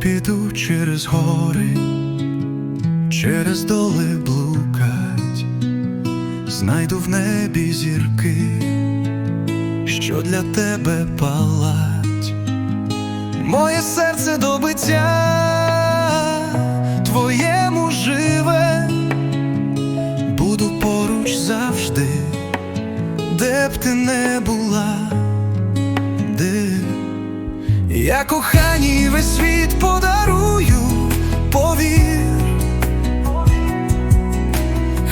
піду через гори, через доли блукать, знайду в небі зірки, що для тебе палать, моє серце до твоєму живе, буду поруч завжди, де б ти не була, я коханій весь світ подарую, повір,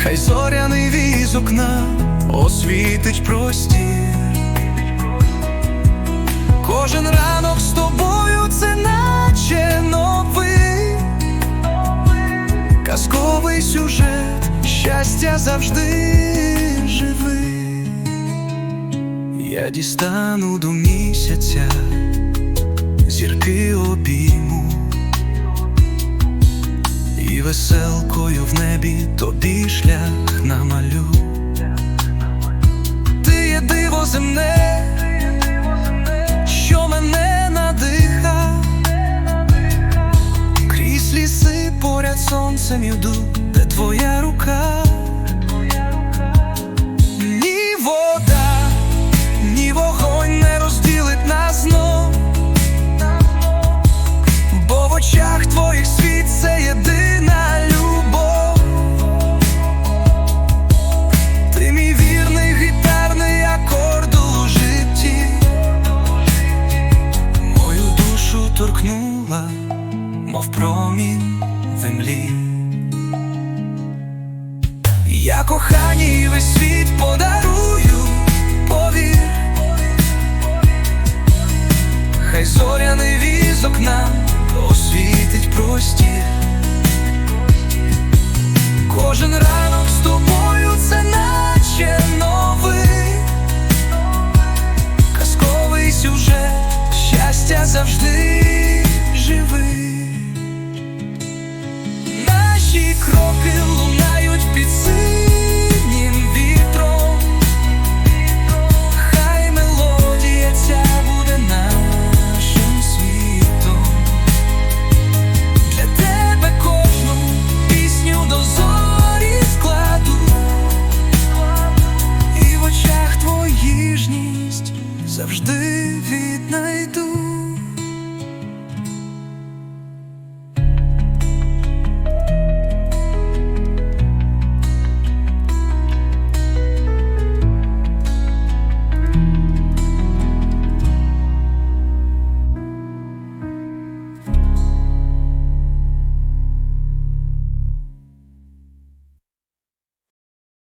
хай зоряний віз окна освітить простір. Кожен ранок з тобою це наче новий казковий сюжет, щастя завжди живий. Я дістану до місяця зірки обійму і веселкою в небі тобі шлях намалю. Ти є диво земне, що мене надиха, крізь ліси поряд сонцем йду, де твоя рука. Торкнула, мов промінь землі. Я коханій весь світ подарую, повір. Хай зоряний візок нам освітить завжди.